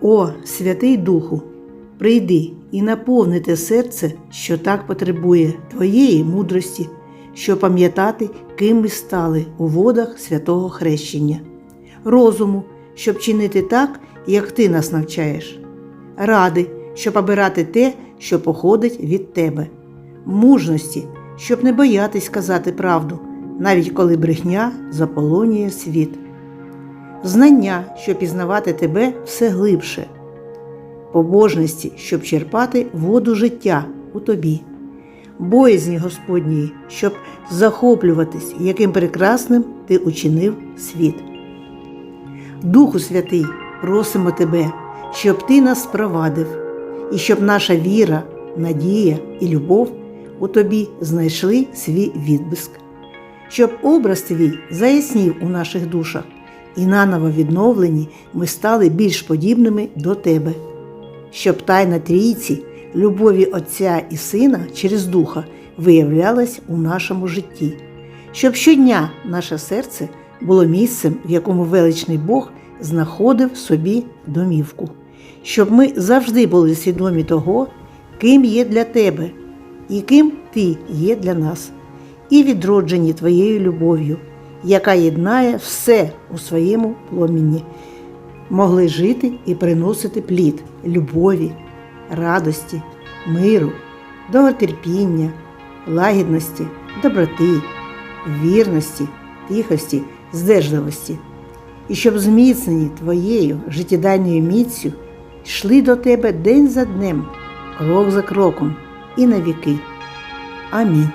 О, Святий Духу, прийди і наповни те серце, що так потребує Твоєї мудрості, що пам'ятати, ким ми стали у водах святого хрещення, розуму, щоб чинити так, як Ти нас навчаєш, ради, щоб обирати те, що походить від Тебе, мужності, щоб не боятись казати правду, навіть коли брехня заполонює світ знання, щоб пізнавати тебе все глибше, побожності, щоб черпати воду життя у тобі, боязні Господньої, щоб захоплюватись, яким прекрасним ти учинив світ. Духу Святий, просимо тебе, щоб ти нас провадив, і щоб наша віра, надія і любов у тобі знайшли свій відблиск, щоб образ твій заяснів у наших душах і наново відновлені ми стали більш подібними до Тебе, щоб тайна трійці, любові Отця і Сина через Духа виявлялась у нашому житті, щоб щодня наше серце було місцем, в якому величний Бог знаходив собі домівку, щоб ми завжди були свідомі того, ким є для Тебе і ким Ти є для нас, і відроджені Твоєю любов'ю яка єднає все у своєму пломінні, могли жити і приносити плід любові, радості, миру, довготерпіння, лагідності, доброти, вірності, тихості, здержливості, і щоб зміцнені твоєю життєдайною міцю йшли до тебе день за днем, крок за кроком і на віки. Амінь.